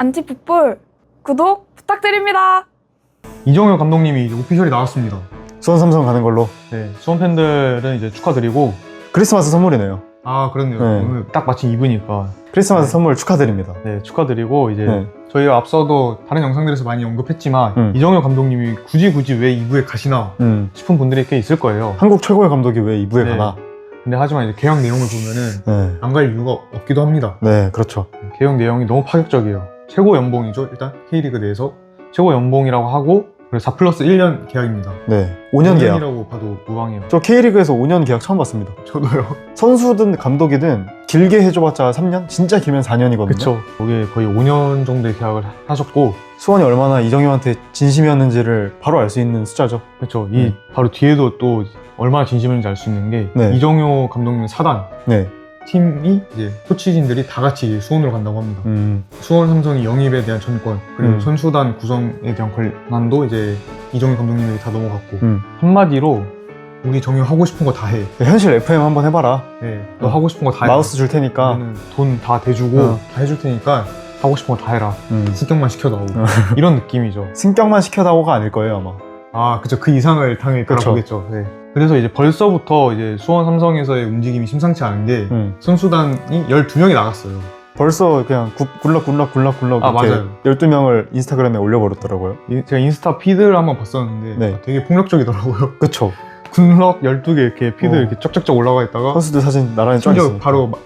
안티풋볼 구독 부탁드립니다. 이정효 감독님이 이제 오피셜이 나왔습니다. 수원 삼성 가는 걸로 네, 수원 팬들은 이제 축하드리고 크리스마스 선물이네요. 아 그렇네요. 네. 오늘 딱 마침 입으니까 크리스마스 네. 선물 축하드립니다. 네 축하드리고 이제 네. 저희가 앞서도 다른 영상들에서 많이 언급했지만 음. 이정효 감독님이 굳이 굳이 왜 2부에 가시나 음, 싶은 분들이 꽤 있을 거예요. 한국 최고의 감독이 왜 2부에 네. 가나? 근데 하지만 이제 계약 내용을 보면은 네. 안갈 이유가 없기도 합니다. 네, 그렇죠. 계약 내용이 너무 파격적이에요. 최고 연봉이죠. 일단 K리그 내에서 최고 연봉이라고 하고 그리고 4 플러스 1년 계약입니다. 네, 5년 계약. 5년이라고 봐도 무방해요. 저 K리그에서 5년 계약 처음 봤습니다. 저도요. 선수든 감독이든 길게 해줘봤자 3년? 진짜 길면 4년이거든요. 그쵸. 거기에 거의 5년 정도의 계약을 하셨고 수원이 얼마나 이정효한테 진심이었는지를 바로 알 수 있는 숫자죠. 그렇죠. 이 네. 바로 뒤에도 또 얼마나 진심인지 알 수 있는 게 네. 이정효 감독님 사단 네. 팀이 이제 코치진들이 다 같이 수원으로 간다고 합니다. 음, 수원 삼성이 영입에 대한 전권 그리고 음. 선수단 구성에 대한 권한도 이제 이정효 감독님에게 다 넘어갔고 음. 한마디로 우리 정효 하고 싶은 거 다 해. 현실 FM 한번 해봐라. 네, 너 어. 하고 싶은 거 다 해. 마우스 줄 테니까. 돈 다 대주고 어. 다 해줄 테니까 하고 싶은 거 다 해라. 음. 습격만 시켜다오. 어. 이런 느낌이죠. 승격만 시켜다오가 아닐 거예요, 아마. 아, 그쵸. 그 이상을 당연히 그쵸. 바라보겠죠. 네. 그래서 이제 벌써부터 이제 수원 삼성에서의 움직임이 심상치 않은 게 음. 선수단이 12명이 나갔어요. 벌써 그냥 구- 굴럭 굴럭 굴럭 굴럭 아, 이렇게 맞아요. 12명을 인스타그램에 올려버렸더라고요. 이- 제가 인스타 피드를 한번 봤었는데 네. 아, 되게 폭력적이더라고요. 그쵸. 군럭 12개 이렇게 피드 어. 이렇게 쩍쩍쩍 올라가 있다가 선수들 사진 나란히 쫙 심지어 있으니까. 바로 마,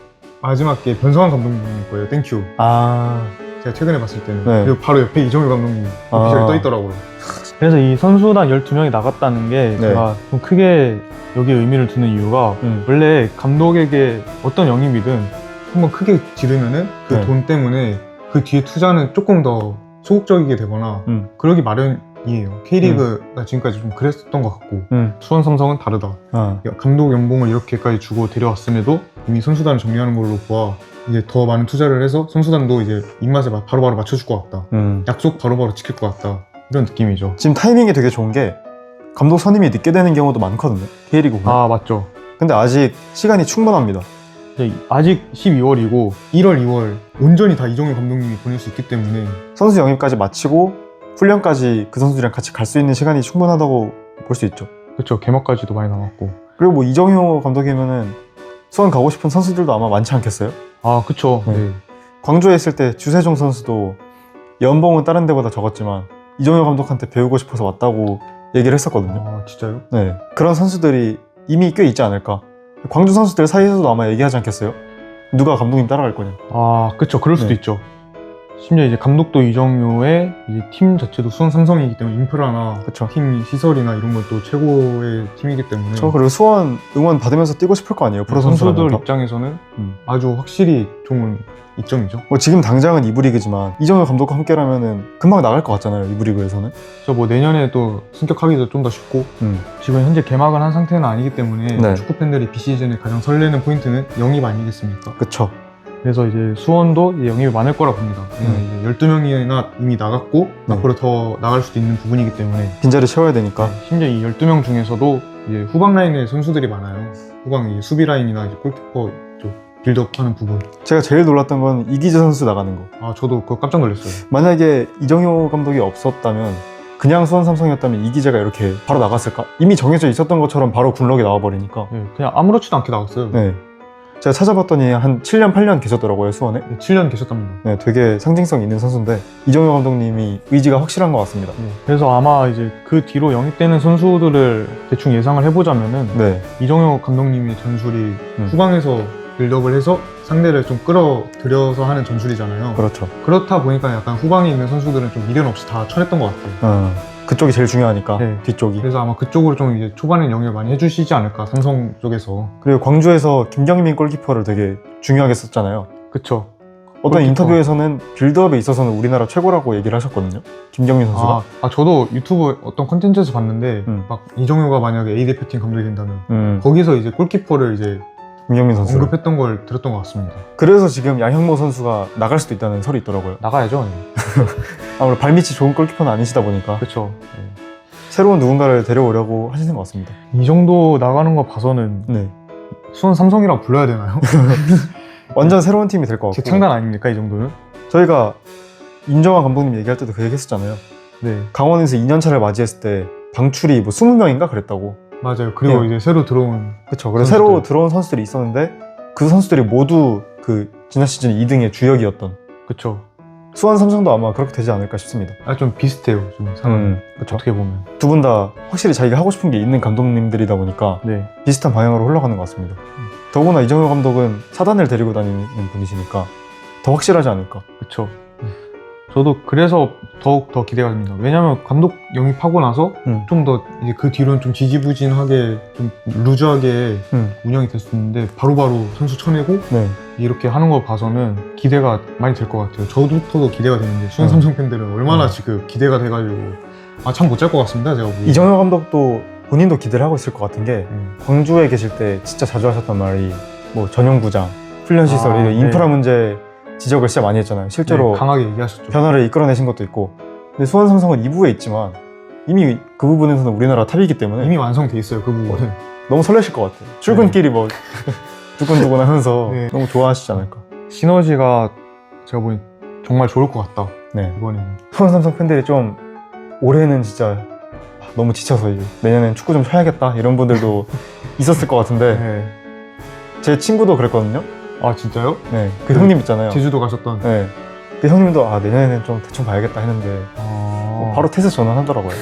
마지막 게 변성환 감독님일 거예요. 땡큐. 아, 제가 최근에 봤을 때는 네. 그리고 바로 옆에 이정효 감독님 오피셜이 아. 떠 있더라고요. 그래서 이 선수단 12명이 나갔다는 게 네. 제가 좀 크게 여기에 의미를 두는 이유가 음. 원래 감독에게 어떤 영입이든 한번 크게 지르면은 그 네. 돈 때문에 그 뒤에 투자는 조금 더 소극적이게 되거나 음. 그러기 마련이에요. K리그가 지금까지 좀 그랬었던 것 같고 음. 수원 삼성은 다르다. 아, 감독 연봉을 이렇게까지 주고 데려왔음에도 이미 선수단을 정리하는 걸로 보아 이제 더 많은 투자를 해서 선수단도 이제 입맛에 마- 바로바로 맞춰줄 것 같다. 음. 약속 바로바로 지킬 것 같다. 이런 느낌이죠. 지금 타이밍이 되게 좋은 게 감독 선임이 늦게 되는 경우도 많거든요. K리그 보면. 아 맞죠. 근데 아직 시간이 충분합니다. 이제 아직 12월이고 1월, 2월 온전히 다 이종효 감독님이 보낼 수 있기 때문에 선수 영입까지 마치고 훈련까지 그 선수들이랑 같이 갈 수 있는 시간이 충분하다고 볼 수 있죠. 그렇죠. 개막까지도 많이 남았고. 그리고 뭐 이정효 감독이면은 수원 가고 싶은 선수들도 아마 많지 않겠어요? 아 그쵸. 네. 네. 광주에 있을 때 주세종 선수도 연봉은 다른 데보다 적었지만 이정효 감독한테 배우고 싶어서 왔다고 얘기를 했었거든요. 아 진짜요? 네. 그런 선수들이 이미 꽤 있지 않을까. 광주 선수들 사이에서도 아마 얘기하지 않겠어요? 누가 감독님 따라갈 거냐. 아 그쵸. 그럴 수도 네. 있죠. 심지어 이제 감독도 이정효의 이제 팀 자체도 수원 삼성이기 때문에 인프라나 그쵸. 팀 시설이나 이런 것도 최고의 팀이기 때문에 저 그리고 수원 응원 받으면서 뛰고 싶을 거 아니에요? 프로 선수들 선수들 입장에서는 음. 아주 확실히 좋은 이점이죠. 뭐 지금 당장은 이부 리그지만 이정효 감독과 함께라면은 금방 나갈 것 같잖아요. 이부 리그에서는. 그래서 뭐 내년에 또 승격하기도 좀 더 쉽고 음. 지금 현재 개막을 한 상태는 아니기 때문에 네. 축구 팬들이 비시즌에 가장 설레는 포인트는 영입 아니겠습니까? 그쵸. 그래서 이제 수원도 이제 영입이 많을 거라 봅니다. 음. 음. 12명이나 이미 나갔고 네. 앞으로 더 나갈 수도 있는 부분이기 때문에 빈자리 채워야 되니까. 심지어 이 12명 중에서도 이제 후방 라인에 선수들이 많아요. 후방 이 수비 라인이나 이제 골키퍼 쪽 빌드업하는 부분. 제가 제일 놀랐던 건 이기재 선수 나가는 거. 아 저도 그거 깜짝 놀랐어요. 만약에 이정효 감독이 없었다면 그냥 수원 삼성이었다면 이기재가 이렇게 바로 나갔을까? 이미 정해져 있었던 것처럼 바로 굴럭이 나와버리니까. 예, 그냥 아무렇지도 않게 나왔어요. 네. 제가 찾아봤더니 한 7년, 8년 계셨더라고요, 수원에. 네, 7년 계셨답니다. 네, 되게 상징성 있는 선수인데 이정효 감독님이 의지가 확실한 것 같습니다. 네, 그래서 아마 이제 그 뒤로 영입되는 선수들을 대충 예상을 해보자면은 네. 이정효 감독님의 전술이 음. 후방에서 빌드업을 해서 상대를 좀 끌어들여서 하는 전술이잖아요. 그렇죠. 그렇다 보니까 약간 후방에 있는 선수들은 좀 미련 없이 다 쳐냈던 것 같아요. 어, 그쪽이 제일 중요하니까 네. 뒤쪽이. 그래서 아마 그쪽으로 좀 이제 초반에 영입을 많이 해주시지 않을까 삼성 쪽에서. 그리고 광주에서 김경민 골키퍼를 되게 중요하게 썼잖아요. 그쵸. 어떤 골키퍼. 인터뷰에서는 빌드업에 있어서는 우리나라 최고라고 얘기를 하셨거든요. 김경민 선수가. 아, 아, 저도 유튜브 어떤 컨텐츠에서 봤는데 음. 막 이정효가 만약에 A 대표팀 감독이 된다면 음, 거기서 이제 골키퍼를 이제 김경민 선수. 언급했던 걸 들었던 것 같습니다. 그래서 지금 양형모 선수가 나갈 수도 있다는 설이 있더라고요. 나가야죠. 아무래도 발밑이 좋은 골키퍼는 아니시다 보니까 그렇죠. 새로운 누군가를 데려오려고 하시는 것 같습니다. 이 정도 나가는 거 봐서는 네. 수원 삼성이라고 불러야 되나요? 완전 새로운 팀이 될 것 같고. 재창단 아닙니까 이 정도는? 저희가 임정환 감독님 얘기할 때도 그 얘기 했었잖아요. 네 강원에서 2년 차를 맞이했을 때 방출이 뭐 20명인가 그랬다고. 맞아요. 그리고 네. 이제 새로 들어온 그렇죠. 그래서 선수들. 새로 들어온 선수들이 있었는데 그 선수들이 모두 그 지난 시즌 2등의 주역이었던 그쵸. 수원 삼성도 아마 그렇게 되지 않을까 싶습니다. 아 좀 비슷해요. 좀 상황. 음, 그렇죠. 어떻게 보면. 두 분 다 확실히 자기가 하고 싶은 게 있는 감독님들이다 보니까 네. 비슷한 방향으로 흘러가는 것 같습니다. 더구나 이정효 감독은 사단을 데리고 다니는 분이시니까 더 확실하지 않을까. 그쵸. 저도 그래서 더욱 더 기대가 됩니다. 왜냐면 감독 영입하고 나서 음. 좀 더 이제 그 뒤로는 좀 지지부진하게 좀 루즈하게 음. 운영이 됐었는데 바로바로 선수 쳐내고 네. 이렇게 하는 거 봐서는 기대가 많이 될 것 같아요. 저도부터도 기대가 되는데 수원 음. 삼성 팬들은 얼마나 음. 지금 기대가 돼가지고 아 참 못 잘 것 같습니다. 제가 보기엔. 이정효 감독도 본인도 기대를 하고 있을 것 같은 게 음. 광주에 계실 때 진짜 자주 하셨단 말이 뭐 전용 구장, 훈련 시설, 아, 이런 네. 인프라 문제 지적을 진짜 많이 했잖아요. 실제로 네, 강하게 얘기하셨죠. 변화를 이끌어내신 것도 있고 근데 수원 삼성은 2부에 있지만 이미 그 부분에서는 우리나라 탑이기 때문에 이미 완성돼 있어요. 그 부분은. 너무 설레실 것 같아요. 출근길이 뭐 두근두근 하면서 네. 너무 좋아하시지 않을까. 시너지가 제가 보니 정말 좋을 것 같다. 네. 이번에는. 수원 삼성 팬들이 좀 올해는 진짜 너무 지쳐서 이제 내년엔 축구 좀 쉬어야겠다 이런 분들도 있었을 것 같은데 네. 제 친구도 그랬거든요. 아 진짜요? 네. 그 형님 있잖아요. 제주도 가셨던. 네. 그 형님도 아 내년에는 좀 대충 봐야겠다 했는데 아, 바로 테스 전환하더라고요.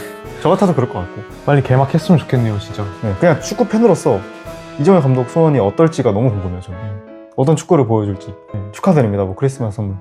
저 같아도 그럴 것 같고. 빨리 개막했으면 좋겠네요, 진짜. 네, 그냥 축구 팬으로서 이정현 감독 소원이 어떨지가 너무 궁금해요. 저는 어떤 축구를 보여줄지 네. 축하드립니다. 뭐 크리스마스 선물.